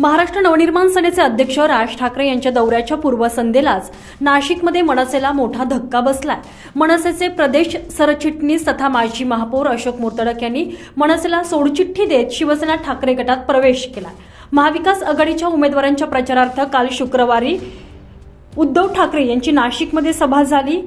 महाराष्ट्र नवनिर्माण सेनेचे अध्यक्ष राज ठाकरे यांच्या दौऱ्याच्या पूर्वसंध्येलाच नाशिकमध्ये मनसेला मोठा धक्का बसलाय. मनसेचे प्रदेश सरचिटणीस तथा माजी महापौर अशोक मुर्तडक यांनी मनसेला सोडचिठ्ठी देत शिवसेना ठाकरे गटात प्रवेश केला महाविकास आघाडीच्या उमेदवारांच्या प्रचारार्थ काल शुक्रवारी उद्धव ठाकरे यांची नाशिकमध्ये सभा झाली.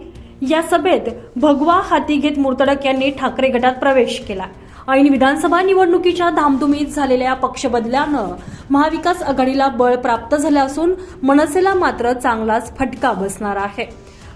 या सभेत भगवा हाती घेत मुर्तडक यांनी ठाकरे गटात प्रवेश केला. ऐन विधानसभा निवडणुकीच्या धामधुमीत झालेल्या पक्षबदल्यानं महाविकास आघाडीला बळ प्राप्त झाले असून मनसेला मात्र चांगलाच फटका बसणार आहे.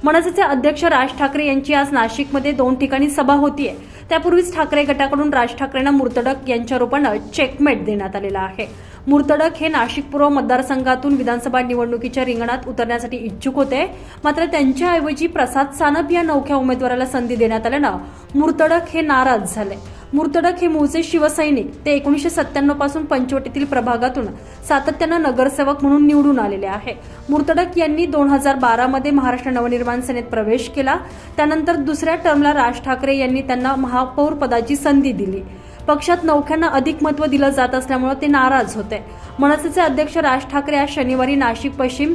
मनसेचे अध्यक्ष राज ठाकरे यांची आज नाशिकमध्ये दोन ठिकाणी सभा होतीये. त्यापूर्वीच ठाकरे गटाकडून राज ठाकरेंना मुर्तडक यांच्या रूपानं चेकमेट देण्यात आलेला आहे. मुर्तडक हे नाशिक पूर्व मतदारसंघातून विधानसभा निवडणुकीच्या रिंगणात उतरण्यासाठी इच्छुक होते. मात्र त्यांच्याऐवजी प्रसाद सानप या नवख्या उमेदवाराला संधी देण्यात आल्यानं मुर्तडक हे नाराज झाले. मुर्तडक हे मूळचे शिवसैनिक. ते एकोणीसशे सत्त्याण्णवपासून पंचवटीतील प्रभागातून सातत्यानं नगरसेवक म्हणून निवडून आलेले आहे. मुर्तडक यांनी दोन हजार बारामध्ये महाराष्ट्र नवनिर्माण सेनेत प्रवेश केला. त्यानंतर दुसऱ्या टर्मला राज ठाकरे यांनी त्यांना महापौर पदाची संधी दिली. पक्षात नौख्यांना अधिक महत्त्व दिलं जात असल्यामुळे ते नाराज होते. मनसेचे अध्यक्ष राज ठाकरे आज शनिवारी नाशिक पश्चिम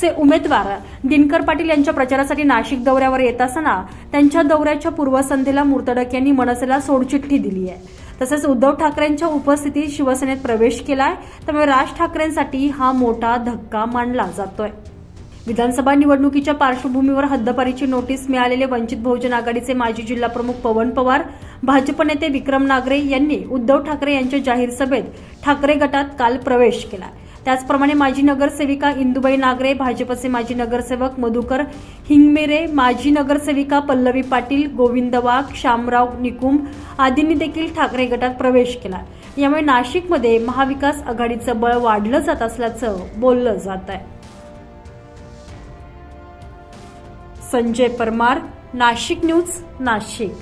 चे उमेदवार दिनकर पाटील यांच्या प्रचारासाठी नाशिक दौऱ्यावर येत असताना त्यांच्या दौऱ्याच्या पूर्वसंध्येला मुर्तडक यांनी मनसेला सोडचिठ्ठी दिली आहे. तसेच उद्धव ठाकरेंच्या उपस्थितीत शिवसेनेत प्रवेश केलाय त्यामुळे राज ठाकरेंसाठी हा मोठा धक्का मानला जातोय. विधानसभा निवडणुकीच्या पार्श्वभूमीवर हद्दपारीची नोटीस मिळालेले वंचित बहुजन आघाडीचे माजी जिल्हा प्रमुख पवन पवार भाजप नेते विक्रम नागरे यांनी उद्धव ठाकरे यांच्या जाहीर सभेत ठाकरे गटात काल प्रवेश केला त्याचप्रमाणे माजी नगरसेविका इंदुबाई नागरे भाजपचे माजी नगरसेवक मधुकर हिंगमेरे माजी नगरसेविका पल्लवी पाटील गोविंद वाघ शामराव निकुंभ आदींनी देखील ठाकरे गटात प्रवेश केला. यामुळे नाशिकमध्ये महाविकास आघाडीचं बळ वाढलं जात असल्याचं बोललं जात आहे. संजय परमार नाशिक न्यूज नाशिक.